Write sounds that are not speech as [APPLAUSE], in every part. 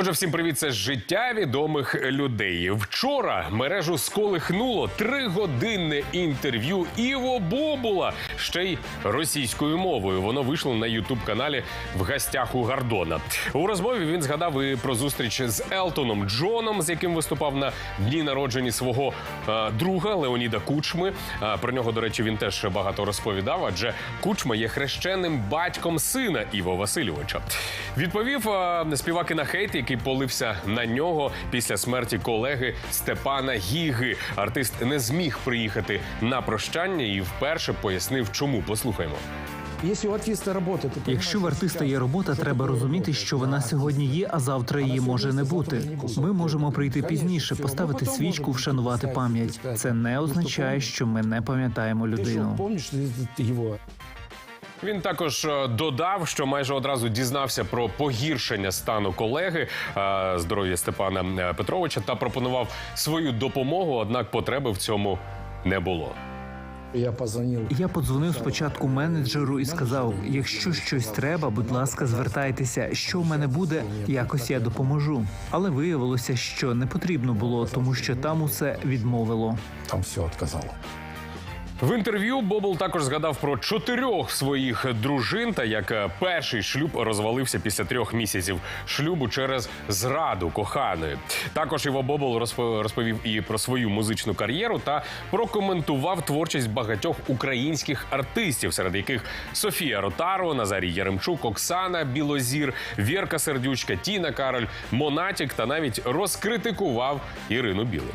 Отже, всім привіт, це життя відомих людей. Вчора мережу сколихнуло тригодинне інтерв'ю Іво Бобула ще й російською мовою. Воно вийшло на ютуб каналі в гостях у Гордона. У розмові він згадав і про зустріч з Елтоном Джоном, з яким виступав на дні народження свого е, друга Леоніда Кучми. Е, про нього, до речі, він теж багато розповідав, адже Кучма є хрещеним батьком сина Іво Васильовича. Відповів е, співак і на хейт, який полився на нього після смерті колеги Степана Гіги. Артист не зміг приїхати на прощання і вперше пояснив, чому. Послухаймо. Якщо робота, Якщо в артиста є робота, треба розуміти, що вона сьогодні є, а завтра її може не бути. Ми можемо прийти пізніше, поставити свічку, вшанувати пам'ять. Це не означає, що ми не пам'ятаємо людину. Він також е, додав, що майже одразу дізнався про погіршення стану колеги е, здоров'я Степана е, Петровича та пропонував свою допомогу. Однак потреби в цьому не було. Я позвонив. Я подзвонив спочатку менеджеру і сказав: якщо щось треба, будь ласка, звертайтеся. Що в мене буде, якось я допоможу. Але виявилося, що не потрібно було, тому що там усе відмовило. Там все відказало. В інтерв'ю Бобл також згадав про чотирьох своїх дружин та як е, перший шлюб розвалився після трьох місяців шлюбу через зраду коханої. Також Іво Бобл розпо- розповів і про свою музичну кар'єру та прокоментував творчість багатьох українських артистів, серед яких Софія Ротаро, Назарій Яремчук, Оксана Білозір, Вірка Сердючка, Тіна Кароль, Монатік та навіть розкритикував Ірину Білик.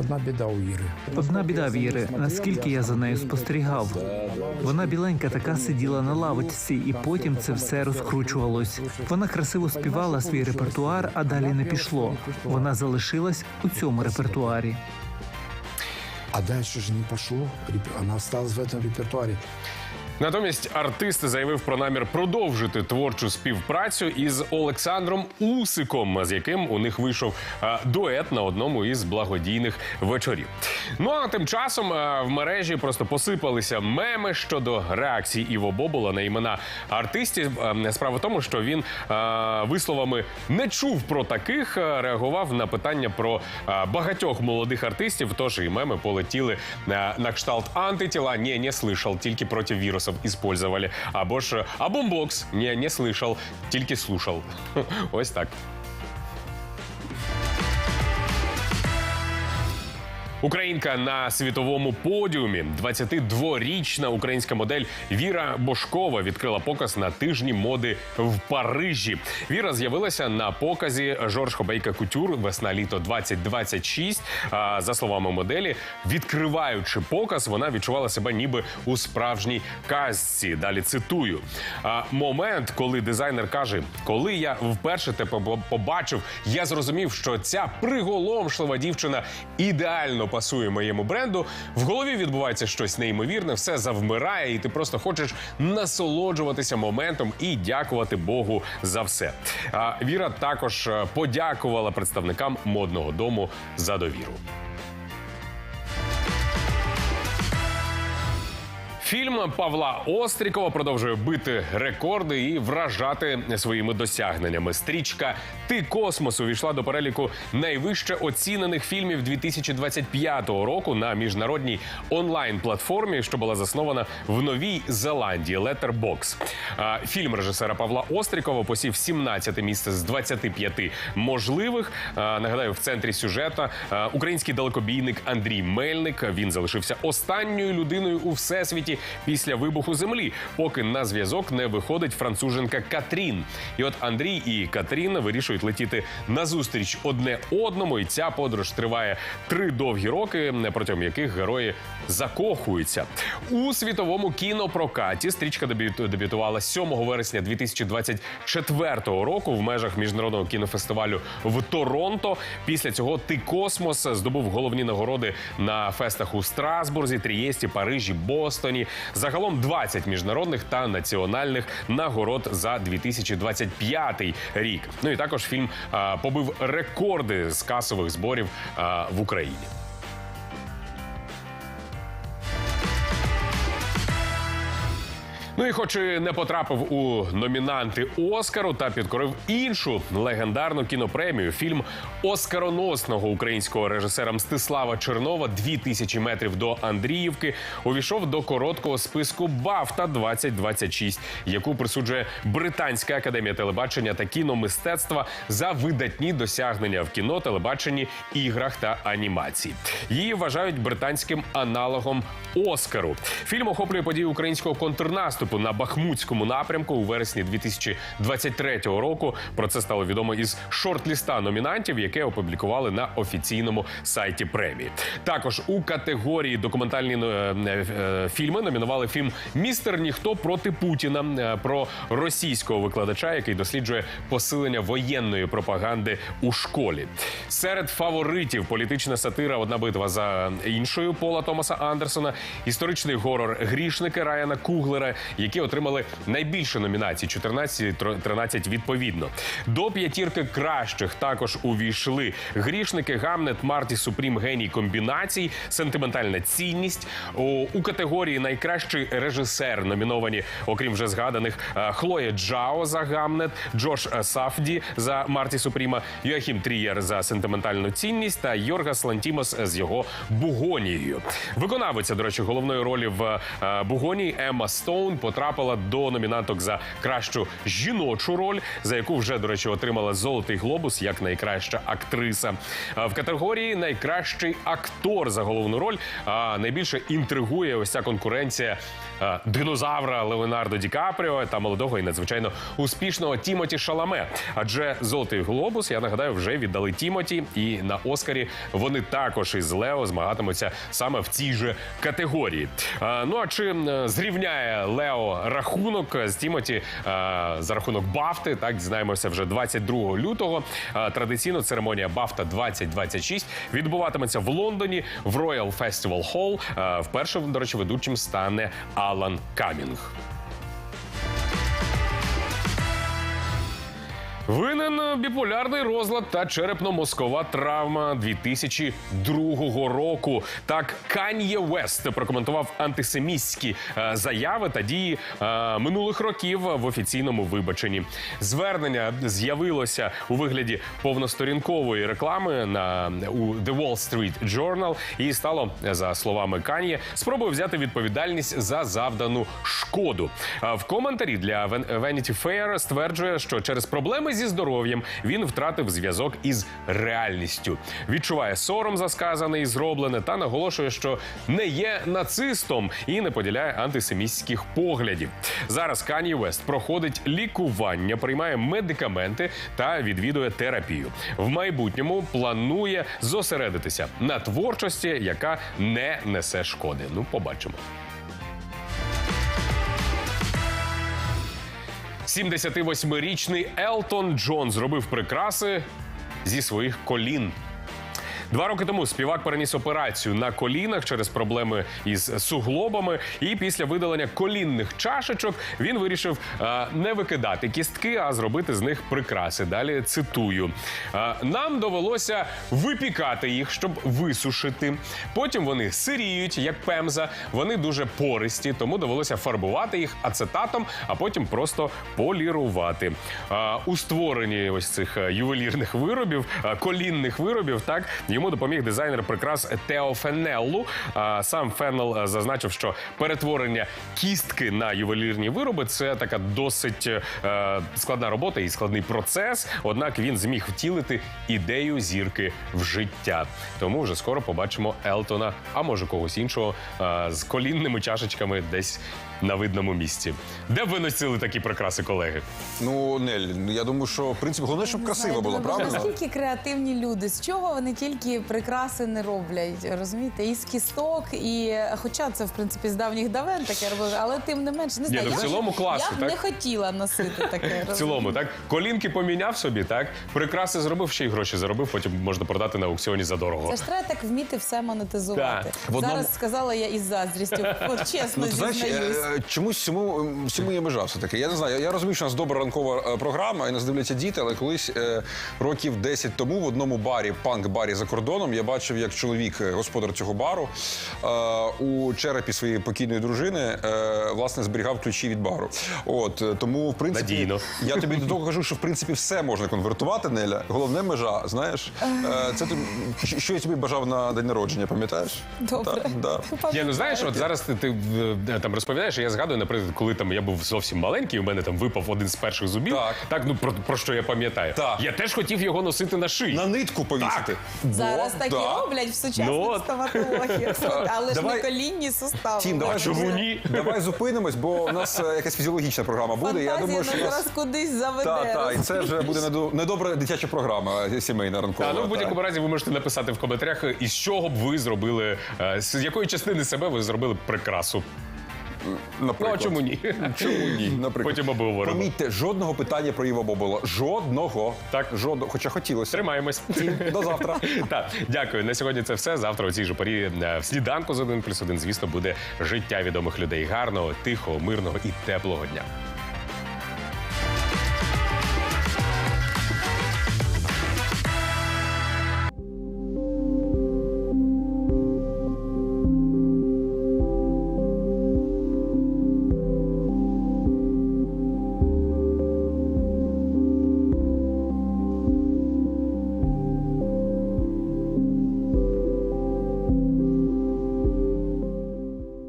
Одна біда у Іри. Одна біда віри, наскільки я за нею спостерігав. Вона біленька така сиділа на лавочці, і потім це все розкручувалось. Вона красиво співала свій репертуар, а далі не пішло. Вона залишилась у цьому репертуарі. А дальше ж не пошло. Реп- Она осталась в этом репертуаре. Натомість артист заявив про намір продовжити творчу співпрацю із Олександром Усиком, з яким у них вийшов е, дует на одному із благодійних вечорів. Ну а тим часом е, в мережі просто посипалися меми щодо реакції Іво Бобола на імена артистів. Е, Справа в тому, що він висловами не чув про таких, реагував на питання про багатьох молодих артистів. Тож і меми полетіли на кшталт антитіла. Ні, не слышал, тільки проти вірусів использовали. Або ж а бомбокс. Не, не слышал, тільки слушал. [LAUGHS] Ось так. Українка на світовому подіумі. 22-річна українська модель Віра Бошкова відкрила показ на тижні моди в Парижі. Віра з'явилася на показі Жорж Хобейка Кутюр весна літо 2026. А, За словами моделі, відкриваючи показ, вона відчувала себе ніби у справжній казці. Далі цитую: момент, коли дизайнер каже: коли я вперше тебе побачив, я зрозумів, що ця приголомшлива дівчина ідеально пасує моєму бренду. В голові відбувається щось неймовірне, все завмирає, і ти просто хочеш насолоджуватися моментом і дякувати Богу за все. Віра також е, подякувала представникам модного дому за довіру. Фільм Павла Острікова продовжує бити рекорди і вражати своїми досягненнями. Стрічка Ти космос увійшла до переліку найвище оцінених фільмів 2025 року на міжнародній онлайн-платформі, що була заснована в Новій Зеландії. Letterboxd. Фільм режисера Павла Острікова посів 17 місце з 25 можливих. Нагадаю, в центрі сюжета український далекобійник Андрій Мельник. Він залишився останньою людиною у всесвіті після вибуху землі, поки на зв'язок не виходить француженка Катрін. І от Андрій і Катрін вирішують летіти назустріч одне одному. І ця подорож триває три довгі роки, протягом яких герої закохуються у світовому кінопрокаті. Стрічка дебют- дебютувала 7 вересня 2024 року в межах міжнародного кінофестивалю в Торонто. Після цього ти космос здобув головні нагороди на фестах у Страсбурзі, Трієсті, Парижі, Бостоні. Загалом 20 міжнародних та національних нагород за 2025 рік. Ну і також фільм побив рекорди з касових зборів в Україні. Ну і хоч і не потрапив у номінанти Оскару та підкорив іншу легендарну кінопремію фільм оскароносного українського режисера Мстислава Чернова «2000 метрів до Андріївки увійшов до короткого списку Бафта 2026, яку присуджує Британська академія телебачення та кіномистецтва за видатні досягнення в кіно, телебаченні, іграх та анімації. Її вважають британським аналогом Оскару. Фільм охоплює події українського контрнаступу на Бахмутському напрямку у вересні 2023 року. Про це стало відомо із шорт-ліста номінантів, яке опублікували на офіційному сайті премії. Також у категорії документальні е, е, фільми номінували фільм Містер Ніхто проти Путіна е, про російського викладача, який досліджує посилення воєнної пропаганди у школі. Серед фаворитів політична сатира Одна битва за іншою Пола Томаса Андерсона, історичний горор Грішники Райана Куглера, які отримали найбільше номінацій 14 і 13 відповідно. До п'ятірки кращих також увійшли грішники Гамнет, Марті Супрім, геній комбінацій, сентиментальна цінність. У, категорії найкращий режисер номіновані, окрім вже згаданих, е, Хлоя Джао за Гамнет, Джош е, Сафді за Марті Супріма, Йоахім Трієр за сентиментальну цінність та Йоргас Лантімос з його Бугонією. Виконавиця, до речі, головної ролі в е, Бугонії Емма Стоун потрапила до номінанток за кращу жіночу роль, за яку вже, до речі, отримала золотий глобус як найкраща актриса. Е, В категорії найкращий актор за головну роль а, найбільше інтригує ось ця конкуренція е, динозавра Леонардо Ді Капріо та молодого і надзвичайно успішного Тімоті Шаламе. Адже золотий глобус, я нагадаю, вже віддали Тімоті, і на Оскарі вони також із Лео змагатимуться саме в цій же категорії. Е, Ну а чи е, зрівняє Лео рахунок з Тімоті е, за рахунок Бафти? Так дізнаємося вже 22 лютого. Е, Традиційно церемонія Бафта 2026 відбуватиметься в Лондоні в Royal Festival Hall. Е, Вперше, до речі, ведучим стане Алан Камінг. Винен біполярний розлад та черепно-мозкова травма 2002 року. Так Кан'є Вест прокоментував антисемітські е, заяви та дії е, минулих років в офіційному вибаченні. Звернення з'явилося у вигляді повносторінкової реклами на у The Wall Street Journal і стало, за словами Кан'є, спробою взяти відповідальність за завдану шкоду. А В коментарі для Van- Vanity Fair стверджує, що через проблеми зі здоров'ям він втратив зв'язок із реальністю. Відчуває сором за сказане і зроблене, та наголошує, що не є нацистом і не поділяє антисемітських поглядів. Зараз Кані Вест проходить лікування, приймає медикаменти та відвідує терапію. В майбутньому планує зосередитися на творчості, яка не несе шкоди. Ну, побачимо. 78-річний Елтон Джон зробив прикраси зі своїх колін. Два роки тому співак переніс операцію на колінах через проблеми із суглобами. І після видалення колінних чашечок він вирішив е, не викидати кістки, а зробити з них прикраси. Далі цитую: «Е, нам довелося випікати їх, щоб висушити. Потім вони сиріють, як пемза. Вони дуже пористі, тому довелося фарбувати їх ацетатом, а потім просто полірувати. Е, у створенні ось цих е, ювелірних виробів, е, колінних виробів, так йому допоміг дизайнер прикрас Тео Фенеллу. Сам Феннел е, зазначив, що перетворення кістки на ювелірні вироби це така досить е, складна робота і складний процес. Однак він зміг втілити ідею зірки в життя. Тому вже скоро побачимо Елтона, а може когось іншого е, з колінними чашечками десь на видному місці. Де б ви носили такі прикраси, колеги? Ну, Нель, ну, я думаю, що в принципі головне, щоб красиво було, правильно? настільки креативні люди. З чого вони тільки прикраси не роблять? Розумієте? І з кісток, і хоча це в принципі з давніх давен таке робили, але тим не менше не знаю. ну, в я б- цілому класно, Я б так? не хотіла носити таке. [LAUGHS] В цілому, так колінки поміняв собі, так прикраси зробив, ще й гроші заробив. Потім можна продати на аукціоні за дорого. Це ж треба так вміти все монетизувати. Так. В одному- Зараз сказала я із заздрістю. От [LAUGHS] чесно Ну, ти знаєш, зізнаюсь. е, е, чомусь цьому, всьому є межа все-таки. Я не знаю, я, я розумію, що у нас добра ранкова е, програма, і нас дивляться діти, але колись е, років 10 тому в одному барі, панк-барі за кордоном, я бачив, як чоловік, е, господар цього бару, е, у черепі своєї покійної дружини е, власне зберігав ключі від бару. От е, тому, в принципі, Надійно. я тобі до того кажу, що в принципі все можна конвертувати, Неля. Головне межа. Знаєш, Е, це що я тобі бажав на день народження, пам'ятаєш? Добре. Так, да. Я ну знаєш, от зараз ти, ти е, там розповідаєш, і я згадую, наприклад, коли там я був зовсім маленький, у мене там випав один з перших зубів. Так. ну про, про що я пам'ятаю. Так. Я теж хотів його носити на шиї. На нитку повісити. Зараз Во, такі да. роблять в сучасних Ну стоматологіях. [LAUGHS] Але ж Давай- не колінні сустави. Тім, давай, чому ні? давай зупинимось, бо у нас е, якась фізіологічна програма буде. Я думаю, що нас кудись заведе. Так, так, і це вже буде недо- недобра дитяча програма е, сімейна ранкова. Та, ну, в будь-якому разі ви можете написати в коментарях, із чого б ви зробили, е, з якої частини себе ви зробили прикрасу. Ну а чому ні? Чому ні? Наприклад. Потім обговоримо. Помітьте, жодного питання про Іва Бобола. Жодного. Так. Жодного. Хоча хотілося. Тримаємось. До завтра. [LAUGHS] Так, дякую. На сьогодні це все. Завтра у цій же порі е, в сніданку з 1 плюс 1, звісно, буде життя відомих людей. Гарного, тихого, мирного і теплого дня.